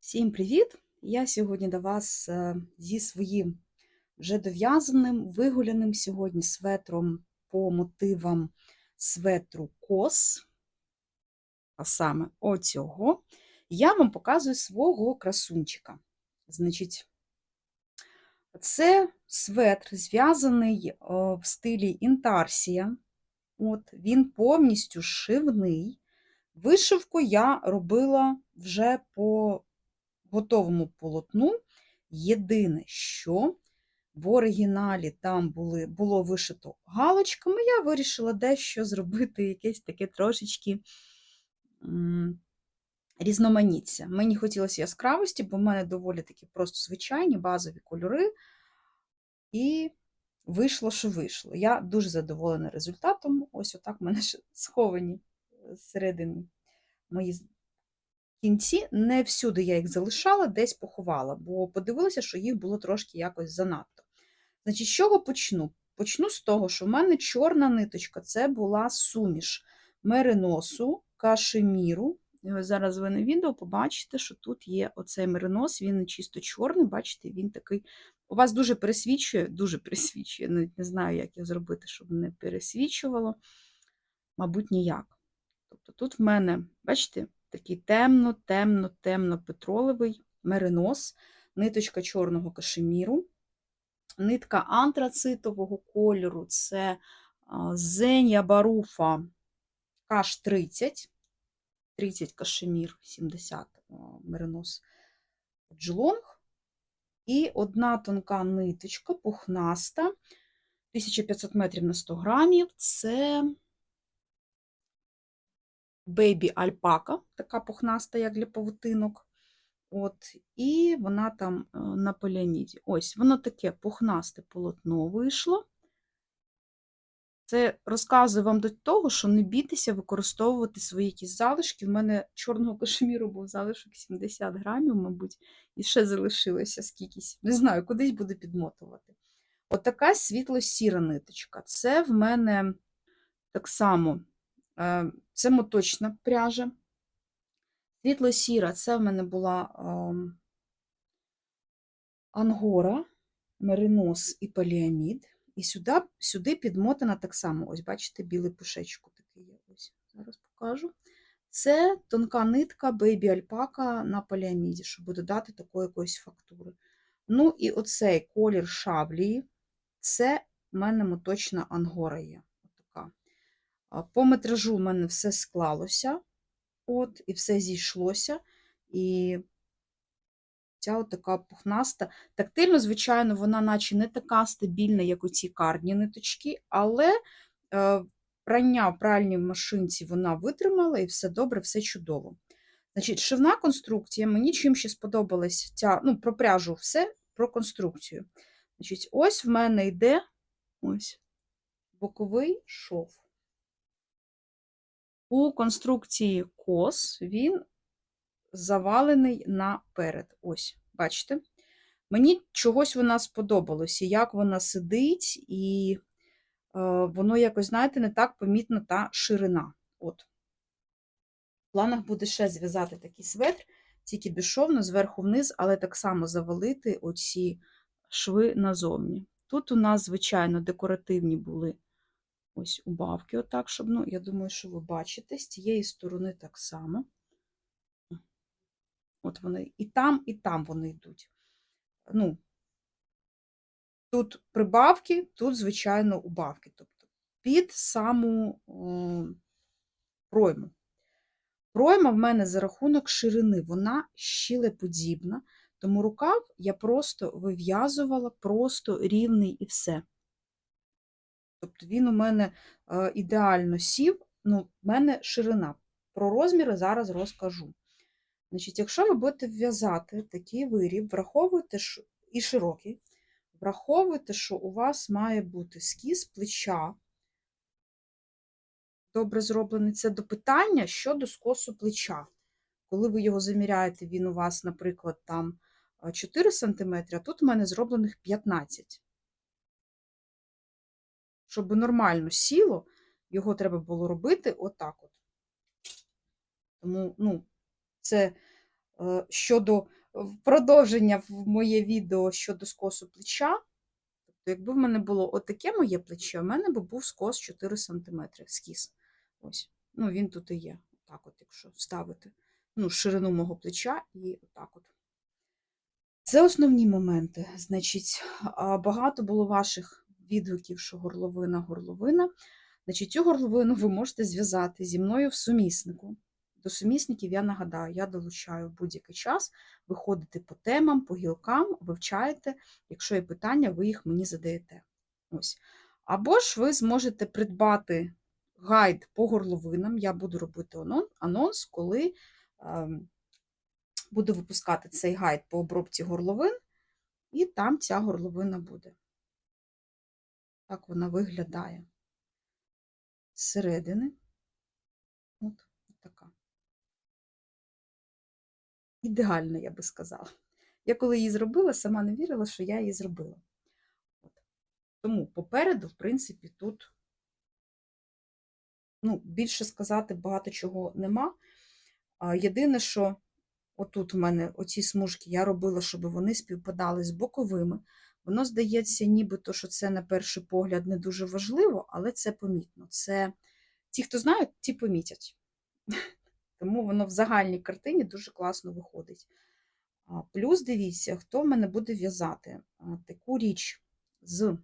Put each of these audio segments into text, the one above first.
Всім привіт! Я сьогодні до вас е, зі своїм вже дов'язаним, вигуляним сьогодні светром по мотивам светру кос, а саме оцього, я вам показую свого красунчика. Значить, це светр зв'язаний е, в стилі інтарсія. От, Він повністю шивний. Вишивку я робила вже по готовому полотну. Єдине, що в оригіналі там були, було вишито галочками, я вирішила дещо зробити якесь таке трошечки різноманіття. Мені хотілося яскравості, бо в мене доволі такі просто звичайні базові кольори. І вийшло, що вийшло. Я дуже задоволена результатом. Ось отак в мене сховані зсередини мої кінці. Не всюди я їх залишала, десь поховала, бо подивилася, що їх було трошки якось занадто. Значить, з чого почну? Почну з того, що в мене чорна ниточка це була суміш мериносу, кашеміру. Ось зараз ви на відео побачите, що тут є оцей меринос, він не чисто чорний, бачите, він такий. У вас дуже пересвічує, дуже пересвічує. Навіть не знаю, як його зробити, щоб не пересвічувало. Мабуть, ніяк. Тобто тут в мене, бачите, такий темно, темно, темно петролевий меринос, ниточка чорного кашеміру, нитка антрацитового кольору це Зенія Баруфа каш 30, 30 кашемір, 70 меринос джлонг. І одна тонка ниточка, пухнаста, 1500 метрів на 100 грамів. Це бейбі альпака, така пухнаста, як для павутинок. От, І вона там е, на поліаміді. Ось, воно таке пухнасте полотно вийшло. Це розказую вам до того, що не бійтеся використовувати свої якісь залишки. В мене чорного кашеміру був залишок 70 грамів, мабуть, і ще залишилося скількись. Не знаю, кудись буду підмотувати. Отака От світло-сіра ниточка. Це в мене так само е, це моточна пряжа. Світло-сіра це в мене була ем, ангора, меринос і поліамід. І сюди сюди підмотана так само, ось, бачите, білий пушечку такий є. Ось, Зараз покажу. Це тонка нитка бейбі альпака на поліаміді, щоб додати такої якоїсь фактури. Ну, і оцей колір шаблії, це в мене моточна ангора є. Отака. По метражу в мене все склалося, от, і все зійшлося. І ця от така пухнаста. Тактильно, звичайно, вона наче не така стабільна, як оці кардні ниточки, але е, прання в пральній машинці вона витримала і все добре, все чудово. Значить, Шивна конструкція, мені чим ще сподобалась ця, ну, про пряжу все, про конструкцію. Значить, Ось в мене йде ось боковий шов. У конструкції кос він завалений наперед. Ось, бачите? Мені чогось вона сподобалося, як вона сидить, і е, воно якось, знаєте, не так помітна та ширина. От. В планах буде ще зв'язати такий светр, тільки безшовно, зверху вниз, але так само завалити оці шви назовні. Тут у нас, звичайно, декоративні були ось убавки, отак, щоб, ну, я думаю, що ви бачите, з цієї сторони так само. От вони і там, і там вони йдуть. Ну, Тут прибавки, тут, звичайно, убавки. Тобто під саму о, пройму. Пройма в мене за рахунок ширини, вона щілеподібна, тому рукав я просто вив'язувала, просто рівний і все. Тобто він у мене е, ідеально сів, ну, в мене ширина. Про розміри зараз розкажу. Значить, Якщо ви будете в'язати такий виріб, враховуйте і широкий, враховуйте, що у вас має бути скіз плеча. Добре зроблений це до питання щодо скосу плеча. Коли ви його заміряєте, він у вас, наприклад, там 4 см, а тут у мене зроблених 15 Щоб нормально сіло, його треба було робити отак от. Тому, ну, це е, щодо продовження в моє відео щодо скосу плеча. Тобто, якби в мене було отаке моє плече, у мене би був скос 4 см скіс. Ось. Ну, він тут і є. Отак, от, якщо ставити ну, ширину мого плеча і отак от. Це основні моменти. Значить, багато було ваших відгуків, що горловина, горловина. Значить, цю горловину ви можете зв'язати зі мною в суміснику. До сумісників я нагадаю, я долучаю в будь-який час, виходите по темам, по гілкам, вивчаєте. Якщо є питання, ви їх мені задаєте. Ось. Або ж ви зможете придбати гайд по горловинам. Я буду робити анонс, коли ем, буду випускати цей гайд по обробці горловин, і там ця горловина буде. Так вона виглядає зсередини. От така. Ідеальна, я би сказала. Я коли її зробила, сама не вірила, що я її зробила. Тому попереду, в принципі, тут ну, більше сказати багато чого нема. А, Єдине, що отут в мене оці смужки я робила, щоб вони співпадали з боковими. Воно здається, нібито, що це на перший погляд не дуже важливо, але це помітно. Це ті, хто знають, ті помітять. Тому воно в загальній картині дуже класно виходить. Плюс дивіться, хто в мене буде в'язати таку річ з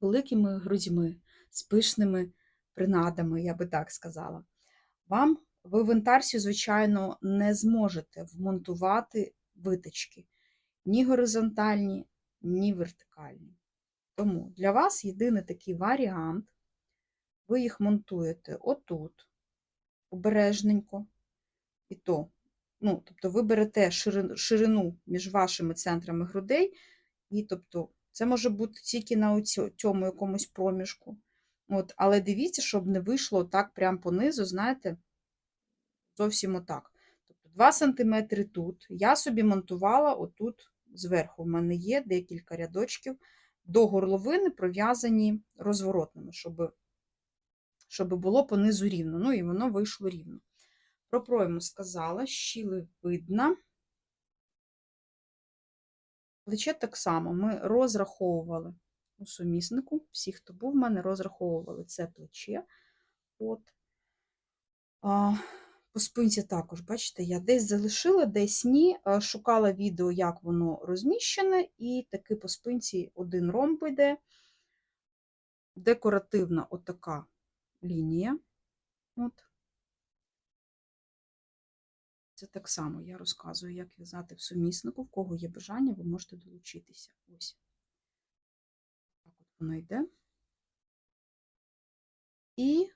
великими грудьми, з пишними принадами, я би так сказала. Вам в інтарсі, звичайно, не зможете вмонтувати виточки ні горизонтальні, ні вертикальні. Тому для вас єдиний такий варіант, ви їх монтуєте отут, обережненько, і то, ну, тобто ви берете ширину, між вашими центрами грудей, і тобто це може бути тільки на цьому якомусь проміжку. От, але дивіться, щоб не вийшло так прямо понизу, знаєте, зовсім отак. Тобто 2 см тут. Я собі монтувала отут зверху. У мене є декілька рядочків до горловини пров'язані розворотними, щоб, щоб було понизу рівно. Ну і воно вийшло рівно. Про пройму сказала, щіли видно. Плече так само ми розраховували у суміснику. Всі, хто був в мене, розраховували це плече. От. А, по спинці також, бачите, я десь залишила, десь ні. Шукала відео, як воно розміщене, і таки по спинці один ромб йде. Декоративна отака лінія. От. Це так само я розказую, як в'язати в суміснику. В кого є бажання, ви можете долучитися. Ось. Так от воно йде. І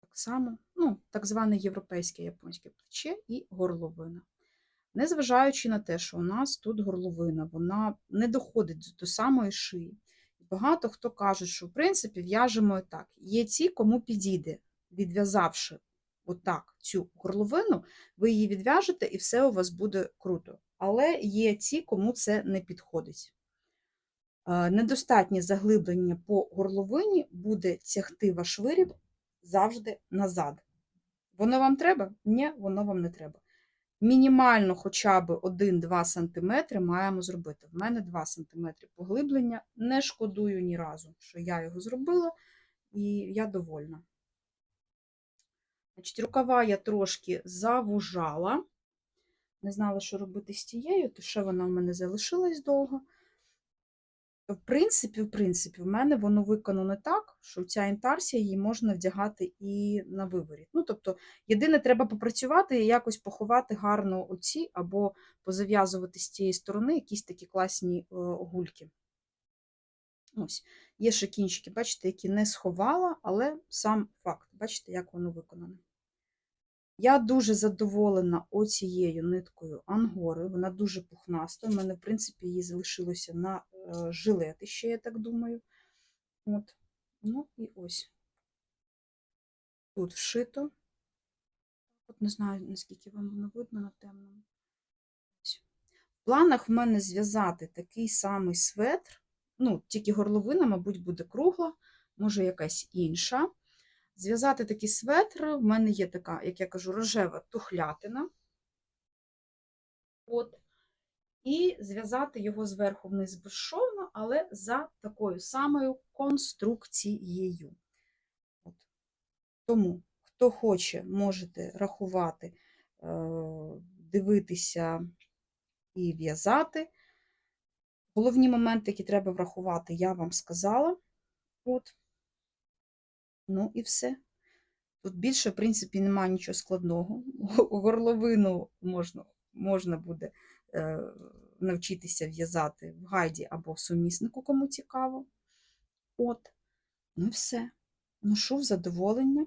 так само, ну, так зване європейське японське плече і горловина. Незважаючи на те, що у нас тут горловина, вона не доходить до самої шиї. Багато хто каже, що в принципі в'яжемо так. Є ті, кому підійде, відв'язавши отак цю горловину, ви її відв'яжете і все у вас буде круто. Але є ті, кому це не підходить. Е, Недостатнє заглиблення по горловині буде тягти ваш виріб завжди назад. Воно вам треба? Ні, воно вам не треба. Мінімально хоча б 1-2 см маємо зробити. В мене 2 см поглиблення. Не шкодую ні разу, що я його зробила, і я довольна. Значить, Рукава я трошки завужала. Не знала, що робити з тією, то ще вона в мене залишилась довго. В принципі, в принципі, в мене воно виконано так, що ця інтарсія її можна вдягати і на виворіт. Ну, тобто, єдине, треба попрацювати і якось поховати гарно оці, або позав'язувати з цієї сторони якісь такі класні е, гульки. Ось, є ще кінчики, бачите, які не сховала, але сам факт, бачите, як воно виконане. Я дуже задоволена оцією ниткою ангори, вона дуже пухнаста. У мене, в принципі, її залишилося на е, жилети ще, я так думаю. От. Ну і ось. Тут вшито. От не знаю, наскільки вам воно видно на темному. планах в мене зв'язати такий самий светр. Ну, тільки горловина, мабуть, буде кругла, може якась інша. Зв'язати такий светр. В мене є така, як я кажу, рожева тухлятина. От. І зв'язати його зверху вниз безшовно, але за такою самою конструкцією. От. Тому, хто хоче, можете рахувати, е, дивитися і в'язати. Головні моменти, які треба врахувати, я вам сказала. От. Ну і все. Тут більше, в принципі, немає нічого складного. Горловину можна, можна буде е, навчитися в'язати в гайді або в суміснику, кому цікаво. От. Ну і все. Ношу в задоволення.